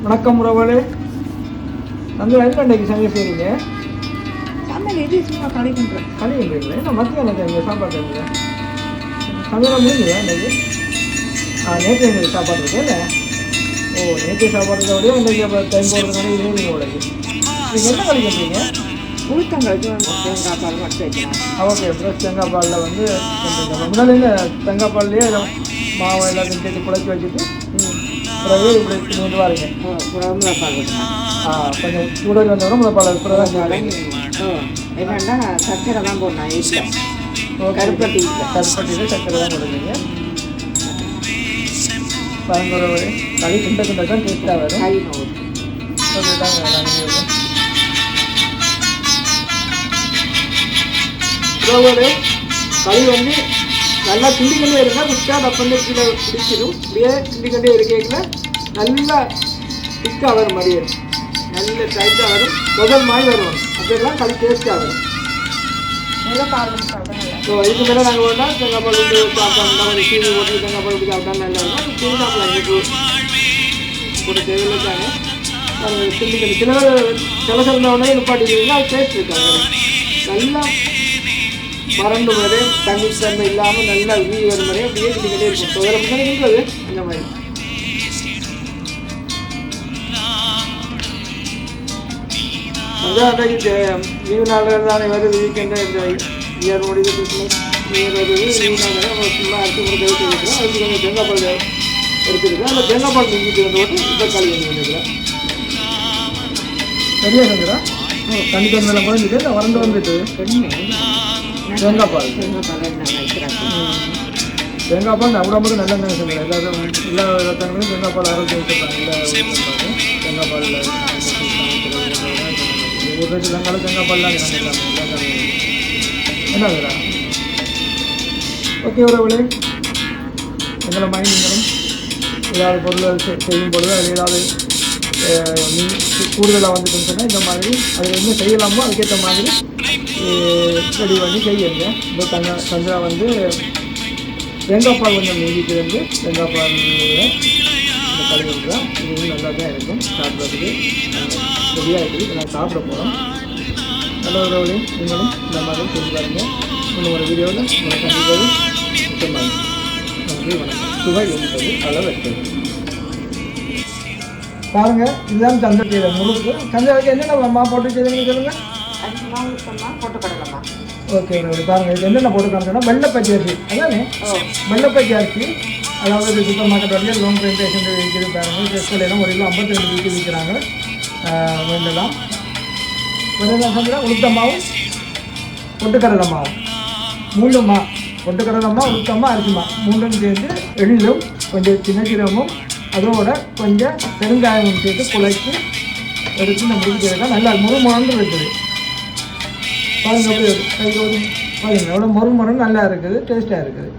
வணக்கம் உறவுகளே. வந்து என்ன இன்றைக்கு சமையல் செய்றீங்க? சமையல் இது சும்மா களி பண்ணுறேன் களி இல்லைங்களே என்ன மத்தியானம் டைமில் சாப்பாடு டைமில் சமையலாம் முடிஞ்சுதா இன்றைக்கு ஆ நேற்று எங்களுக்கு சாப்பாடு இருக்கு இல்லை ஓ நேற்று சாப்பாடு விட இன்றைக்கு அப்போ டைம் போகிறதுனால இதே நீங்கள் உடைக்கு நீங்கள் என்ன களி பண்ணுறீங்க உளுத்தங்களுக்கு தேங்காய் பால் மட்டும் வைக்கலாம் ஓகே. ஃப்ரெஷ் தேங்காய் பாலில் வந்து செஞ்சுருக்கோம் முன்னாடி இந்த தேங்காய் பால்லையே மாவு எல்லாத்தையும் சேர்த்து குழச்சி வச்சுட்டு பிறகு இப்படி கொஞ்சம் சூடாக அப்புறம் தான் பாலும் என்னன்னா சர்க்கரை தான் போடணும் வீட்டில் கருப்பட்டி. கருப்பட்டியில் சக்கரை தான் கொடுக்குறீங்க பயங்கர களி கிண்ட கிண்ட தான் டேஸ்ட்டாக வரும். கை நோவு ஓகே தாங்க நாங்கள் உறவுகளே களி வந்து நல்லா கிண்டிக்கிட்டே இருந்தால் குச்சா டப்பந்து கீழே பிடிச்சிடும் இப்படியே கிண்டிக்கிட்டே இருக்கையில் நல்லா திக்காக வரும் மாதிரியே நல்ல டைட்டாக வரும். முதல் மாதிரி வரும். அப்படியெல்லாம் களி டேஸ்ட்டாக வரும். ஸோ இதுக்கு மேலே நாங்கள் வேணா தேங்காய் பால் விட்டு சாப்பிட்டா இந்த மாதிரி சீனி போட்டு தேங்காய் பால் விட்டு சாப்பிட்டா நல்லா இருக்கும். சீனி சாப்பிடலாம் எங்களுக்கு ஒரு அது கிண்டிக்கிட்டு சில சில சில உடனே நிப்பாட்டிக்கிறீங்க அது டேஸ்ட் இருக்காங்க நல்லா மறந்து வரை தண்ணி தன்மை இல்லாமல் நல்லா உயிர் வரும் வரை அப்படியே கிட்டே இருக்கும் ஸோ அதில் முன்னாடி நின்றது அந்த மாதிரி. அன்றைக்கு லீவு நாளில் தானே வருது வீக்கெண்டு இந்த இயர் முடிவு கிறிஸ்மஸ் நியூ வருது லீவு நாளில் சும்மா அரிசி கொடுத்து அதுக்கு கொஞ்சம் தேங்காய் பால் எடுத்துருக்கேன் அந்த தேங்காய் பால் மிஞ்சிட்டு வந்து இப்போ சரியா சந்திரா தண்ணி குறைஞ்சிட்டு வறண்டு வந்துட்டு. தேங்காய் பால். தேங்காய் பால் என்ன உடம்புக்கு நல்ல சொல்லுங்கள் எல்லாரும் எல்லா ரத்தங்களும் தேங்காய் பால் ஆரோக்கியம் எல்லா தேங்காய் பால் ஒரு ரெண்டு தேங்காய் தேங்காய் பால் தான் என்னதுடா ஓகே உறவுகளே. எங்களை மாதிரி நீங்களும் ஏதாவது பொருள் செய்யும் பொழுது அதில் ஏதாவது கூடுதலாக வந்துட்டுன்னு சொன்னால் இந்த மாதிரி அதில் என்ன செய்யலாமோ அதுக்கேற்ற மாதிரி ரெடி பண்ணி செய்யுங்க இப்போ தங்க சந்திரா வந்து தேங்காய்பால் கொஞ்சம் மீதிட்டு வந்து தேங்காய் பாலில் இந்த கழுவி இது நல்லா தான் இருக்கும். சாப்பிட்றதுக்கு ரெடியாக இருக்குது. இப்போ நான் சாப்பிட போகிறோம் நல்ல உறவுகளே நீங்களும் இந்த மாதிரி செஞ்சு பாருங்க. இன்னும் ஒரு வீடியோவில் உங்களை கண்டிப்பாக நன்றி வணக்கம். சுவை என்பது அளவற்றது. பாருங்க இதுதான் சந்திரக்கீரை முழுக்கு சந்திரக்கு என்னென்ன மா போட்டு செய்யுங்க மாவு கடலமா ஓகே பாருங்க இது என்னென்ன போட்டு காமிச்சோன்னா வெள்ளைப்பச்சி அரிசி. அதானே? வெள்ளைப்பச்சி அரிசி அதாவது சூப்பர் மார்க்கெட் வரைக்கும் லோன் பிரேண்டேஷன் விற்கிறது பாருங்க. டெஸ்ட்டில் எல்லாம் ஒரு கிலோ ஐம்பத்தி ரெண்டு வீட்டு விற்கிறாங்க வேண்டலாம் வேணும் சந்திரா உளுத்தம்மாவும் பொட்டுக்கடலை மாவும் மூணு மா பொட்டுக்கடலை மா உளுத்தம்மா அரிசி மா மூணும் சேர்ந்து எள்ளும் கொஞ்சம் சின்ன சீரகமும் அதோட கொஞ்சம் பெருங்காயம் சேர்த்து குழைச்சி எடுத்து நம்ம முடிக்கிறதா நல்லா முறு இருக்குது பாருங்க எப்படி ஒரு பாருங்க எவ்வளோ மொறு மொறு நல்லா இருக்குது டேஸ்ட்டாக இருக்குது.